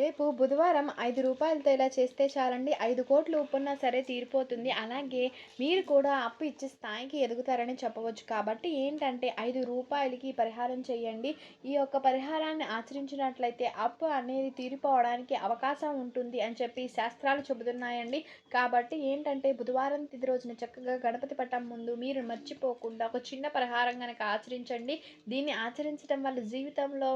రేపు బుధవారం ఐదు రూపాయలతో ఇలా చేస్తే చాలండి. ఐదు కోట్లు ఉప్పున్నా సరే తీరిపోతుంది. అలాగే మీరు కూడా అప్పు ఇచ్చే స్థాయికి ఎదుగుతారని చెప్పవచ్చు. కాబట్టి ఏంటంటే ఐదు రూపాయలకి పరిహారం చేయండి. ఈ యొక్క పరిహారాన్ని ఆచరించినట్లయితే అప్పు అనేది తీరిపోవడానికి అవకాశం ఉంటుంది అని చెప్పి శాస్త్రాలు చెబుతున్నాయండి. కాబట్టి ఏంటంటే బుధవారం తిది రోజున చక్కగా గణపతి పట్టం ముందు మీరు మర్చిపోకుండా ఒక చిన్న పరిహారం కనుక ఆచరించండి. దీన్ని ఆచరించడం వల్ల జీవితంలో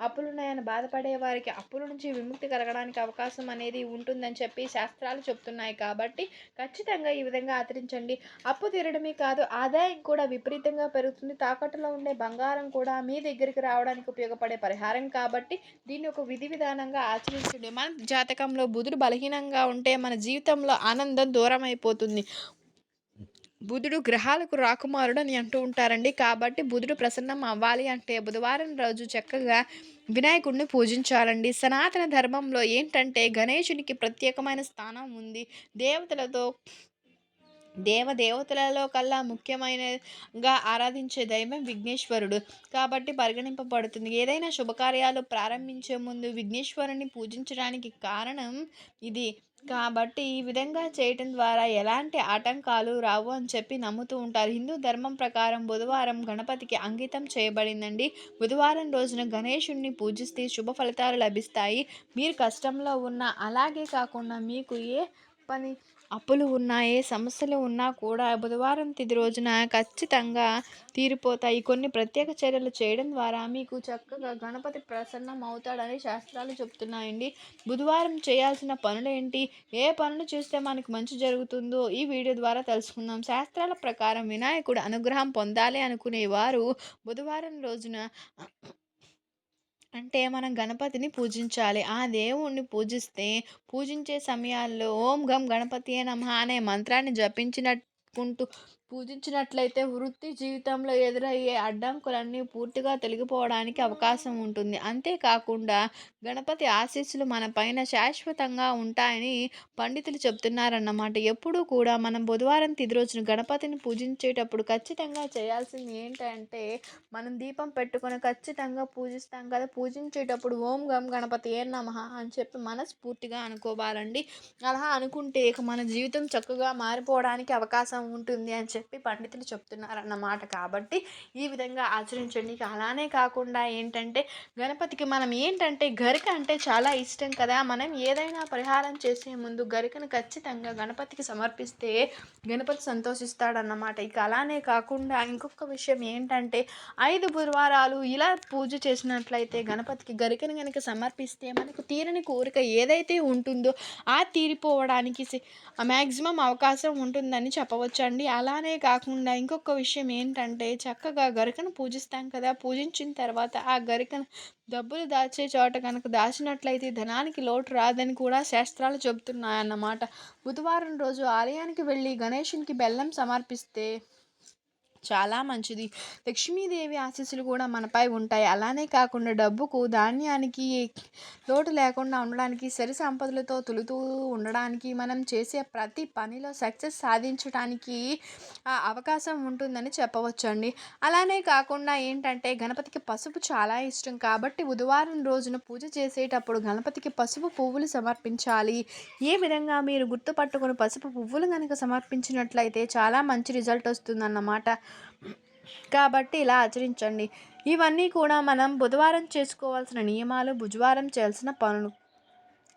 అప్పులున్నాయని బాధపడే వారికి అప్పుల నుంచి విముక్తి కలగడానికి అవకాశం అనేది ఉంటుందని చెప్పి శాస్త్రాలు చెప్తున్నాయి కాబట్టి ఖచ్చితంగా ఈ విధంగా ఆచరించండి. అప్పు తీరడమే కాదు ఆదాయం కూడా విపరీతంగా పెరుగుతుంది. తాకట్టులో ఉండే బంగారం కూడా మీ దగ్గరికి రావడానికి ఉపయోగపడే పరిహారం కాబట్టి దీన్ని ఒక విధి విధానంగా ఆచరించండి. మన జాతకంలో బుధుడు బలహీనంగా ఉంటే మన జీవితంలో ఆనందం దూరం అయిపోతుంది బుధుడు గ్రహాలకు రాకుమారుడు అని అంటూ ఉంటారండి. కాబట్టి బుధుడు ప్రసన్నం అవ్వాలి అంటే బుధవారం రోజు చక్కగా వినాయకుడిని పూజించాలండి. సనాతన ధర్మంలో ఏంటంటే గణేశునికి ప్రత్యేకమైన స్థానం ఉంది. దేవతలతో దేవదేవతలలో కల్లా ముఖ్యమైనగా ఆరాధించే దైవం విఘ్నేశ్వరుడు. కాబట్టి పరిగణింపబడుతుంది. ఏదైనా శుభకార్యాలు ప్రారంభించే ముందు విఘ్నేశ్వరుని పూజించడానికి కారణం ఇది. కాబట్టి ఈ విధంగా చేయటం ద్వారా ఎలాంటి ఆటంకాలు రావు అని చెప్పి నమ్ముతూ ఉంటారు. హిందూ ధర్మం ప్రకారం బుధవారం గణపతికి అంకితం చేయబడిందండి. బుధవారం రోజున గణేషుణ్ణి పూజిస్తే శుభ ఫలితాలు లభిస్తాయి. మీరు కష్టంలో ఉన్న అలాగే కాకుండా మీకు ఏ పని అప్పులు ఉన్నా ఏ సమస్యలు ఉన్నా కూడా బుధవారం తిది రోజున ఖచ్చితంగా తీరిపోతాయి. కొన్ని ప్రత్యేక చర్యలు చేయడం ద్వారా మీకు చక్కగా గణపతి ప్రసన్నం అవుతాడని శాస్త్రాలు చెప్తున్నాయండి. బుధవారం చేయాల్సిన పనులేంటి ఏ పనులు చేస్తే మనకు మంచి జరుగుతుందో ఈ వీడియో ద్వారా తెలుసుకుందాం. శాస్త్రాల ప్రకారం వినాయకుడు అనుగ్రహం పొందాలి అనుకునేవారు బుధవారం రోజున అంటే మనం గణపతిని పూజించాలి. ఆ దేవుణ్ణి పూజిస్తే పూజించే సమయాల్లో ఓం గం గణపతియే నమః అనే మంత్రాన్ని జపించినట్టుకుంటూ పూజించినట్లయితే వృత్తి జీవితంలో ఎదురయ్యే అడ్డంకులన్నీ పూర్తిగా తొలగిపోవడానికి అవకాశం ఉంటుంది. అంతేకాకుండా గణపతి ఆశీస్సులు మన పైన శాశ్వతంగా ఉంటాయని పండితులు చెప్తున్నారన్నమాట ఎప్పుడూ కూడా మనం బుధవారం తిది రోజున గణపతిని పూజించేటప్పుడు ఖచ్చితంగా చేయాల్సింది ఏంటంటే మనం దీపం పెట్టుకొని ఖచ్చితంగా పూజిస్తాం కదా పూజించేటప్పుడు ఓం గం గణపతి ఏ నమ అని చెప్పి మనస్ఫూర్తిగా అనుకోవాలండి. అలా అనుకుంటే ఇక మన జీవితం చక్కగా మారిపోవడానికి అవకాశం ఉంటుంది అని చెప్పి చెప్పి పండితులు చెప్తున్నారన్నమాట కాబట్టి ఈ విధంగా ఆచరించండి. అలానే కాకుండా ఏంటంటే గణపతికి మనం ఏంటంటే గరిక అంటే చాలా ఇష్టం కదా. మనం ఏదైనా పరిహారం చేసే ముందు గరికను ఖచ్చితంగా గణపతికి సమర్పిస్తే గణపతి సంతోషిస్తాడన్నమాట ఇక అలానే కాకుండా ఇంకొక విషయం ఏంటంటే ఐదు గురువారాలు ఇలా పూజ చేసినట్లయితే గణపతికి గరికను కనుక సమర్పిస్తే మనకు తీరని కోరిక ఏదైతే ఉంటుందో ఆ తీరిపోవడానికి మ్యాక్సిమం అవకాశం ఉంటుందని చెప్పవచ్చండి. అలానే కాకుండా ఇంకొక విషయం ఏంటంటే చక్కగా గరికను పూజిస్తాం కదా. పూజించిన తర్వాత ఆ గరికను డబ్బులు దాచే చోట కనుక దాచినట్లయితే ధనానికి లోటు రాదని కూడా శాస్త్రాలు చెబుతున్నాయన్నమాట. బుధవారం రోజు ఆలయానికి వెళ్ళి గణేషునికి బెల్లం సమర్పిస్తే చాలా మంచిది. లక్ష్మీదేవి ఆశీస్సులు కూడా మనపై ఉంటాయి. అలానే కాకుండా డబ్బుకు ధాన్యానికి లోటు లేకుండా ఉండడానికి సరి సంపదలతో తులుతూ ఉండడానికి మనం చేసే ప్రతి పనిలో సక్సెస్ సాధించడానికి అవకాశం ఉంటుందని చెప్పవచ్చండి. అలానే కాకుండా ఏంటంటే గణపతికి పసుపు చాలా ఇష్టం. కాబట్టి బుధవారం రోజున పూజ చేసేటప్పుడు గణపతికి పసుపు పువ్వులు సమర్పించాలి. ఏ విధంగా మీరు గుర్తుపట్టుకుని పసుపు పువ్వులు కనుక సమర్పించినట్లయితే చాలా మంచి రిజల్ట్ వస్తుందన్నమాట. కాబట్టి ఇలా ఆచరించండి. ఇవన్నీ కూడా మనం బుధవారం చేసుకోవాల్సిన నియమాలు బుధవారం చేయాల్సిన పనులు.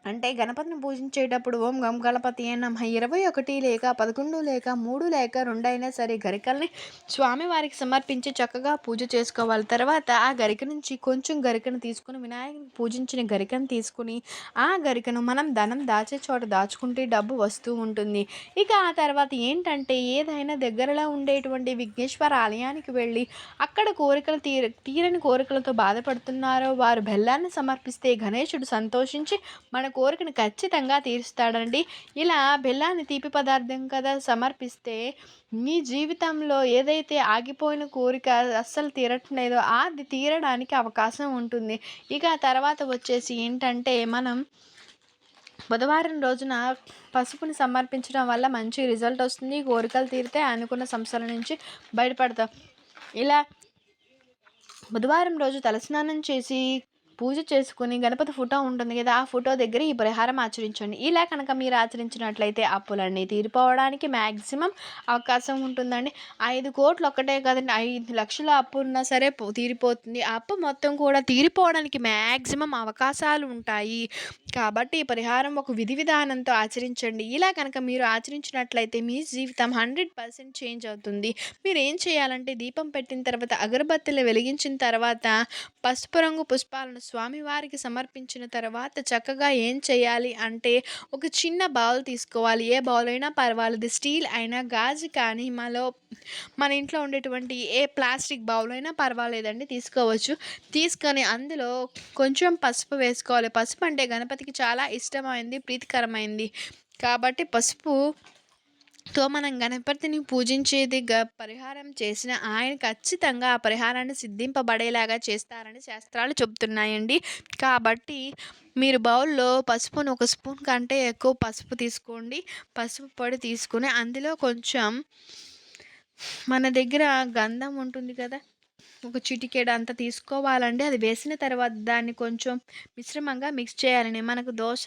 అంటే గణపతిని పూజించేటప్పుడు ఓం గం గణపతి నమ. ఇరవై ఒకటి లేక పదకొండు లేక మూడు లేక రెండైనా సరే గరికల్ని స్వామివారికి సమర్పించి చక్కగా పూజ చేసుకోవాలి. తర్వాత ఆ గరిక నుంచి కొంచెం గరికను తీసుకుని వినాయకుని పూజించిన గరికను తీసుకుని ఆ గరికను మనం ధనం దాచే చోట దాచుకుంటే డబ్బు వస్తూ ఉంటుంది. ఇక ఆ తర్వాత ఏంటంటే ఏదైనా దగ్గరలో ఉండేటువంటి విఘ్నేశ్వర ఆలయానికి వెళ్ళి అక్కడ కోరికలు తీర తీరని కోరికలతో బాధపడుతున్నారో వారు బెల్లాన్ని సమర్పిస్తే గణేశుడు సంతోషించి మన కోరికను ఖచ్చితంగా తీరుస్తాడండి. ఇలా బెల్లాన్ని తీపి పదార్థం కదా సమర్పిస్తే మీ జీవితంలో ఏదైతే ఆగిపోయిన కోరిక అస్సలు తీరట్లేదో అది తీరడానికి అవకాశం ఉంటుంది. ఇక తర్వాత వచ్చేసి ఏంటంటే మనం బుధవారం రోజున పసుపుని సమర్పించడం వల్ల మంచి రిజల్ట్ వస్తుంది. కోరికలు తీరితే అనుకున్న సమస్యల నుంచి బయటపడతాం. ఇలా బుధవారం రోజు తలస్నానం చేసి పూజ చేసుకుని గణపతి ఫోటో ఉంటుంది కదా ఆ ఫోటో దగ్గర ఈ పరిహారం ఆచరించండి. ఇలా కనుక మీరు ఆచరించినట్లయితే అప్పులన్నీ తీరిపోవడానికి మ్యాక్సిమం అవకాశం ఉంటుందండి. ఐదు కోట్లు ఒక్కటే కదండి ఐదు లక్షల అప్పు ఉన్నా సరే తీరిపోతుంది. ఆ అప్పు మొత్తం కూడా తీరిపోవడానికి మ్యాక్సిమం అవకాశాలు ఉంటాయి. కాబట్టి ఈ పరిహారం ఒక విధి విధానంతో ఆచరించండి. ఇలా కనుక మీరు ఆచరించినట్లయితే మీ జీవితం హండ్రెడ్ పర్సెంట్ చేంజ్ అవుతుంది. మీరు ఏం చేయాలంటే దీపం పెట్టిన తర్వాత అగరబత్తిలు వెలిగించిన తర్వాత పసుపు రంగు పుష్పాలను స్వామివారికి సమర్పించిన తర్వాత చక్కగా ఏం చేయాలి అంటే ఒక చిన్న బౌల్ తీసుకోవాలి. ఏ బౌల్ అయినా పర్వాలేదు. స్టీల్ అయినా గాజు కానీ మనలో మన ఇంట్లో ఉండేటువంటి ఏ ప్లాస్టిక్ బౌల్ అయినా పర్వాలేదండి తీసుకోవచ్చు. తీసుకొని అందులో కొంచెం పసుపు వేసుకోవాలి. పసుపు అంటే గణపతికి చాలా ఇష్టమైంది ప్రీతికరమైంది. కాబట్టి పసుపు తో మనం గణపతిని పూజించేది గ పరిహారం చేసిన ఆయన ఖచ్చితంగా ఆ పరిహారాన్ని సిద్ధింపబడేలాగా చేస్తారని శాస్త్రాలు చెబుతున్నాయండి. కాబట్టి మీరు బౌల్లో పసుపును ఒక స్పూన్ కంటే ఎక్కువ పసుపు తీసుకోండి. పసుపు పొడి తీసుకుని అందులో కొంచెం మన దగ్గర గంధం ఉంటుంది కదా ఒక చిటికేడు అంత తీసుకోవాలండి. అది వేసిన తర్వాత దాన్ని కొంచెం మిశ్రమంగా మిక్స్ చేయాలండి. మనకు దోశ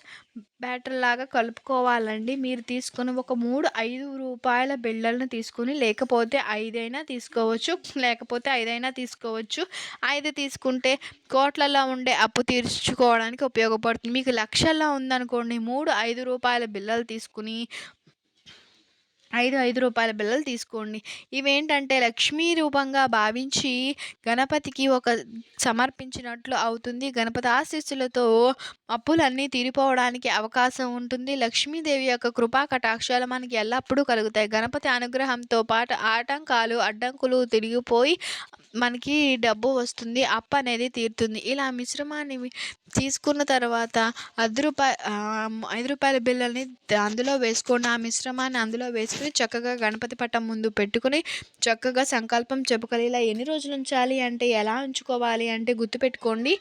బ్యాటర్ లాగా కలుపుకోవాలండి. మీరు తీసుకుని ఒక మూడు ఐదు రూపాయల బిళ్ళలను తీసుకుని లేకపోతే ఐదైనా తీసుకోవచ్చు లేకపోతే ఐదైనా తీసుకోవచ్చు. ఐదు తీసుకుంటే కోట్లలో ఉండే అప్పు తీర్చుకోవడానికి ఉపయోగపడుతుంది. మీకు లక్షల్లో ఉందనుకోండి మూడు ఐదు రూపాయల బిళ్ళలు తీసుకుని ఐదు ఐదు రూపాయల బిళ్ళలు తీసుకోండి. ఇవేంటంటే లక్ష్మీ రూపంగా భావించి గణపతికి ఒక సమర్పించినట్లు అవుతుంది. గణపతి ఆశీస్సులతో అప్పులన్నీ తీరిపోవడానికి అవకాశం ఉంటుంది. లక్ష్మీదేవి యొక్క కృపా కటాక్షాలు మనకి ఎల్లప్పుడూ కలుగుతాయి. గణపతి అనుగ్రహంతో పాటు ఆటంకాలు అడ్డంకులు తిరిగిపోయి మనకి డబ్బు వస్తుంది. అప్పు అనేది తీరుతుంది. ఇలా మిశ్రమాన్ని తీసుకున్న తర్వాత అర్ధ రూపాయ ఐదు రూపాయల బిళ్ళని అందులో వేసుకోండి. ఆ మిశ్రమాన్ని అందులో వేసుకుని చక్కగా గణపతి పట్టం ముందు పెట్టుకుని చక్కగా సంకల్పం చెప్పుకోవాలి ఇలా ఎన్ని రోజులు ఉంచాలి అంటే ఎలా ఉంచుకోవాలి అంటే గుర్తుపెట్టుకోండి.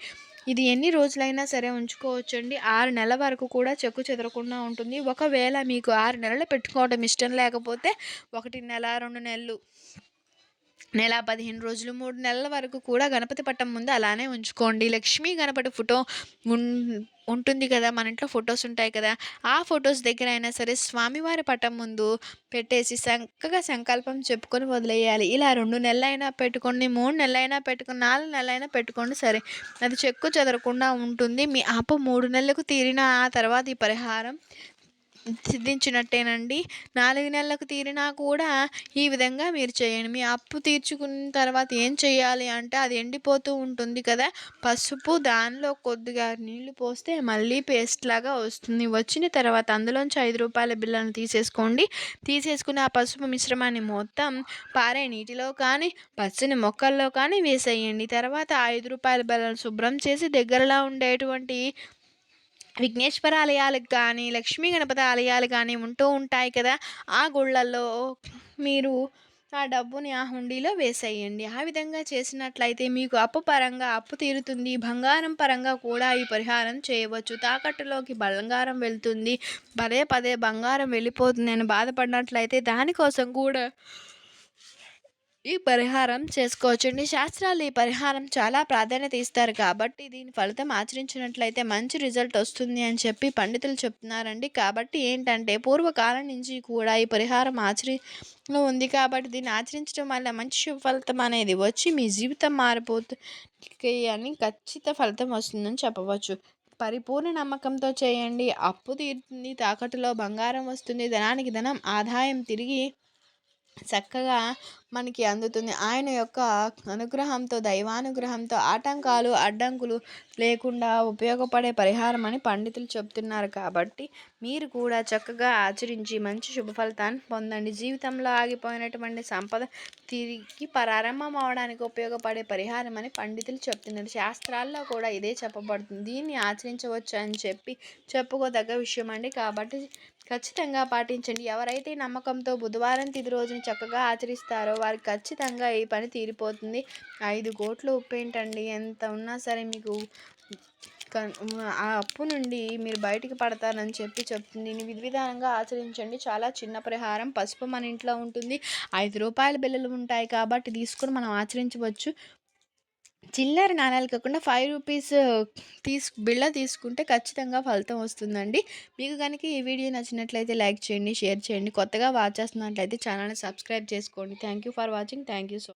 ఇది ఎన్ని రోజులైనా సరే ఉంచుకోవచ్చండి. ఆరు నెలల వరకు కూడా చెక్కు చెదరకుండా ఉంటుంది. ఒకవేళ మీకు ఆరు నెలలు పెట్టుకోవడం ఇష్టం లేకపోతే ఒకటి నెల రెండు నెలలు నెల పదిహేను రోజులు మూడు నెలల వరకు కూడా గణపతి పట్టం ముందు అలానే ఉంచుకోండి. లక్ష్మీ గణపతి ఫోటో ఉంటుంది కదా మన ఇంట్లో ఫొటోస్ ఉంటాయి కదా ఆ ఫొటోస్ దగ్గర అయినా సరే స్వామివారి పటం ముందు పెట్టేసి చక్కగా సంకల్పం చెప్పుకొని వదిలేయాలి. ఇలా రెండు నెలలైనా పెట్టుకోండి మూడు నెలలైనా పెట్టుకుని నాలుగు నెలలైనా పెట్టుకోండి సరే. అది చెక్కు చెదరకుండా ఉంటుంది. మీ ఆప మూడు నెలలకు తీరిన ఆ తర్వాత ఈ పరిహారం సిద్ధించినట్టేనండి. నాలుగు నెలలకు తీరినా కూడా ఈ విధంగా మీరు చేయండి. మీ అప్పు తీర్చుకున్న తర్వాత ఏం చేయాలి అంటే అది ఎండిపోతూ ఉంటుంది కదా. పసుపు దానిలో కొద్దిగా నీళ్ళు పోస్తే మళ్ళీ పేస్ట్ లాగా వస్తుంది. వచ్చిన తర్వాత అందులోంచి ఐదు రూపాయల బిల్లను తీసేసుకోండి. తీసేసుకుని ఆ పసుపు మిశ్రమాన్ని మొత్తం పారే నీటిలో కానీ పచ్చని మొక్కల్లో కానీ వేసేయండి. తర్వాత ఐదు రూపాయల బిల్లను శుభ్రం చేసి దగ్గరలో ఉండేటువంటి విఘ్నేశ్వర ఆలయాలకు కానీ లక్ష్మీ గణపతి ఆలయాలు కానీ ఉంటూ ఉంటాయి కదా ఆ గుళ్ళల్లో మీరు ఆ డబ్బుని ఆ హుండీలో వేసేయండి. ఆ విధంగా చేసినట్లయితే మీకు అప్పు పరంగా అప్పు తీరుతుంది. బంగారం పరంగా కూడా ఈ పరిహారం చేయవచ్చు. తాకట్టులోకి బంగారం వెళ్తుంది. పదే పదే బంగారం వెళ్ళిపోతుంది అని బాధపడినట్లయితే దానికోసం కూడా ఈ పరిహారం చేసుకోవచ్చండి. శాస్త్రాలు ఈ పరిహారం చాలా ప్రాధాన్యత ఇస్తారు కాబట్టి దీని ఫలితం ఆచరించినట్లయితే మంచి రిజల్ట్ వస్తుంది అని చెప్పి పండితులు చెప్తున్నారండి. కాబట్టి ఏంటంటే పూర్వకాలం నుంచి కూడా ఈ పరిహారం ఆచరణలో ఉంది కాబట్టి దీన్ని ఆచరించడం వల్ల మంచి శుభ ఫలితం అనేది వచ్చి మీ జీవితం మారిపోతుంది అని ఖచ్చిత ఫలితం వస్తుందని చెప్పవచ్చు. పరిపూర్ణ నమ్మకంతో చేయండి. అప్పు తీరుతుంది తాకట్టులో బంగారం వస్తుంది ధనానికి ధనం ఆదాయం తిరిగి చక్కగా మనకి అందుతుంది. ఆయన యొక్క అనుగ్రహంతో దైవానుగ్రహంతో ఆటంకాలు అడ్డంకులు లేకుండా ఉపయోగపడే పరిహారం అని పండితులు చెప్తున్నారు. కాబట్టి మీరు కూడా చక్కగా ఆచరించి మంచి శుభ ఫలితాన్ని పొందండి. జీవితంలో ఆగిపోయినటువంటి సంపద తిరిగి ప్రారంభం అవడానికి ఉపయోగపడే పరిహారం అని పండితులు చెప్తున్నారు. శాస్త్రాల్లో కూడా ఇదే చెప్పబడుతుంది. దీన్ని ఆచరించవచ్చు అని చెప్పి చెప్పుకోదగ్గ విషయం అండి కాబట్టి ఖచ్చితంగా పాటించండి. ఎవరైతే నమ్మకంతో బుధవారం తిది రోజున చక్కగా ఆచరిస్తారో వారికి ఖచ్చితంగా ఈ పని తీరిపోతుంది. ఐదు కోట్లు ఉప్పు ఏంటండి? ఎంత ఉన్నా సరే మీకు ఆ అప్పు నుండి మీరు బయటికి పడతారని చెప్పి చెప్తుంది. దీన్ని విధానంగా ఆచరించండి. చాలా చిన్న పరిహారం. పసుపు మన ఇంట్లో ఉంటుంది. ఐదు రూపాయల బిల్లలు ఉంటాయి కాబట్టి తీసుకొని మనం ఆచరించవచ్చు. చిల్లర నాణాలు కాకుండా ఫైవ్ రూపీస్ తీసు బిళ్ళ తీసుకుంటే ఖచ్చితంగా ఫలితం వస్తుందండి. మీకు కనుక ఈ వీడియో నచ్చినట్లయితే లైక్ చేయండి షేర్ చేయండి. కొత్తగా వాచ్ చేస్తున్నట్లయితే ఛానల్ని సబ్స్క్రైబ్ చేసుకోండి. Thank you for watching. Thank you so